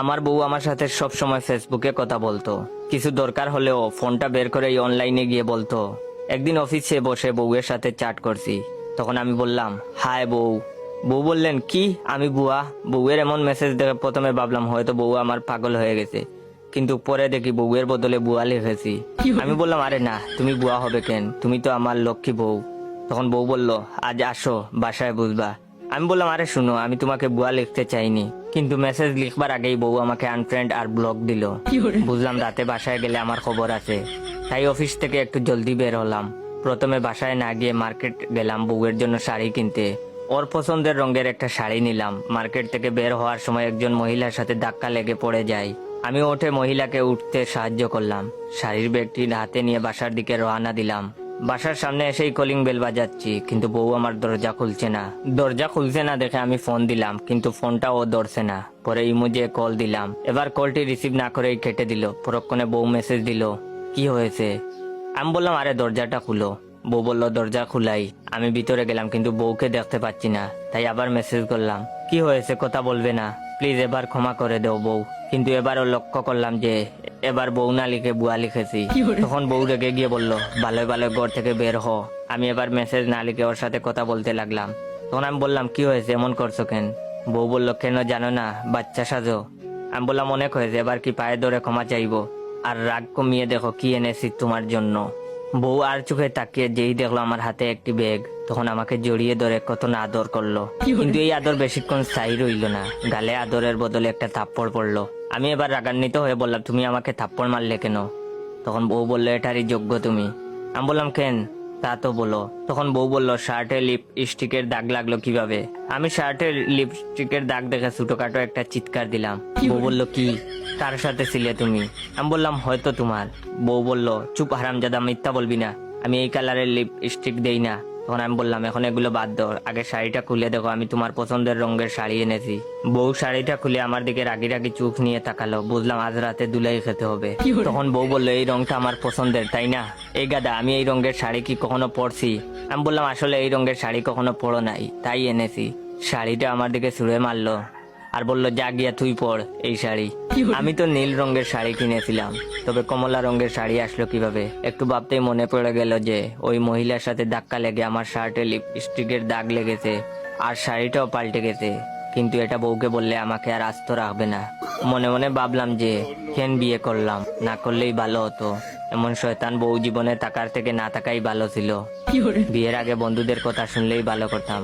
আমার বউ আমার সাথে সব সময় ফেসবুকে কথা বলতো। কিছু দরকার হলেও ফোনটা বের করে অনলাইনে গিয়ে বলতো। একদিন অফিসে বসে বউয়ের সাথে চ্যাট করছি। তখন আমি বললাম, হায় বউ। বউ বললেন, কি? আমি বুয়া? বউয়ের এমন মেসেজ দেখে প্রথমে ভাবলাম, হয়তো বউ আমার পাগল হয়ে গেছে। কিন্তু পরে দেখি বউয়ের বদলে বুয়া লিখেছি আমি বললাম, আরে না, তুমি বুয়া হবে কেন? তুমি তো আমার লক্ষ্মী বউ। তখন বউ বলল, আজ আসো, বাসায় বুঝবা আমি বললাম, আরে শুনো, আমি তোমাকে বুয়া লিখতে চাইনি। কিন্তু মেসেজ লিখবার আগেই বউ আমাকে আনফ্রেন্ড আর ব্লক দিল। বুঝলাম রাতে বাসায় গেলে আমার খবর আছে। তাই অফিস থেকে একটু জলদি বের হলাম। প্রথমে বাসায় না গিয়ে মার্কেট গেলাম বউয়ের জন্য শাড়ি কিনতে। ওর পছন্দের রঙের একটা শাড়ি নিলাম। মার্কেট থেকে বের হওয়ার সময় একজন মহিলার সাথে ধাক্কা লেগে পড়ে যায় আমি উঠে মহিলাকে উঠতে সাহায্য করলাম। শাড়ির ব্যাগটি হাতে নিয়ে বাসার দিকে রওনা দিলাম। বাসার সামনে এসেই কলিং বেল বাজাচ্ছি, কিন্তু বউ আমার দরজা খুলছে না। দরজা খুলছে না দেখে আমি ফোন দিলাম, কিন্তু ফোনটা ও ধরছে না। পরে ইমুজে কল দিলাম। এবার কলটি রিসিভ না করেই কেটে দিল। পরক্ষণে বউ মেসেজ দিল, কি হয়েছে? আমি বললাম, আরে দরজাটা খুলো। বউ বলল, দরজা খুলাই। আমি ভিতরে গেলাম, কিন্তু বউকে দেখতে পাচ্ছি না। তাই আবার মেসেজ করলাম, কি হয়েছে? কথা বলবে না। প্লিজ এবার ক্ষমা করে দেও বউ। কিন্তু এবারও লক্ষ্য করলাম যে এবার বউ না লিখে বুয়া লিখেছি। তখন বউ রেগে গিয়ে বলল ভালো ভালো ঘর থেকে বের হ। আমি এবার মেসেজ না লিখে ওর সাথে কথা বলতে লাগলাম। তখন আমি বললাম কি হয়েছে? এমন করছ কেন? বউ বলল কেন জানো না বাচ্চা সাজো। আমি বললাম অনেক হয়েছে এবার কি পায়ে ধরে ক্ষমা চাইব? আর রাগ কমিয়ে দেখো কি এনেছি তোমার জন্য। বউ আর চোখে তাকিয়ে যেই দেখল আমার হাতে একটি ব্যাগ তখন আমাকে জড়িয়ে ধরে কত না আদর করল। কিন্তু এই আদর বেশিক্ষণ স্থায়ী রইল না। গালে আদরের বদলে একটা থাপ্পড় পড়ল। আমি এবার রাগান্বিত হয়ে বললাম, তুমি আমাকে থাপ্পড় মারলে কেন? তখন বউ বলল, এটারই যোগ্য তুমি। আমি বললাম, কেন? তা তো বলো। তখন বউ বলল, শার্টে লিপস্টিকের দাগ লাগল কীভাবে? আমি শার্টের লিপস্টিকের দাগ দেখে ছোটখাটো একটা চিৎকার দিলাম। বউ বলল, কি? কার সাথে ছিলে তুমি? আমি বললাম, হয়তো তোমার। বউ বলল, চুপ হারামজাদা, মিথ্যা বলবি না। আমি এই কালারের লিপস্টিক দেই না। তখন আমি বললাম এখন এগুলো বাদ দাও। আগে শাড়িটা খুলে দেখো আমি তোমার পছন্দের রঙের শাড়ি এনেছি। বউ শাড়িটা খুলে আমার দিকে রাগি রাগি চোখ নিয়ে তাকালো। বুঝলাম আজ রাতে দুলাই খেতে হবে। তখন বউ বলল এই রংটা আমার পছন্দের তাই না? এই গাদা আমি এই রঙের শাড়ি কি কখনো পরছি? আমি বললাম আসলে এই রঙের শাড়ি কখনো পরো নাই তাই এনেছি। শাড়িটা আমার দিকে ছুঁড়ে মারলো। আর বলল যা গিয়া তুই পর এই শাড়ি। আমি তো নীল রঙের শাড়ি কিনেছিলাম তবে কমলা রঙের শাড়ি আসলো কীভাবে? একটু ভাবতেই মনে পড়ে গেল যে ওই মহিলার সাথে ধাক্কা লেগে আমার শার্টে লিপস্টিকের দাগ লেগেছে আর শাড়িটাও পাল্টে গেছে। কিন্তু এটা বউকে বললে আমাকে আর আস্ত রাখবে না। মনে মনে ভাবলাম যে কেন বিয়ে করলাম? না করলেই ভালো হতো। এমন শয়তান বউ জীবনে তাকার থেকে না থাকাই ভালো ছিল। বিয়ের আগে বন্ধুদের কথা শুনলেই ভালো করতাম।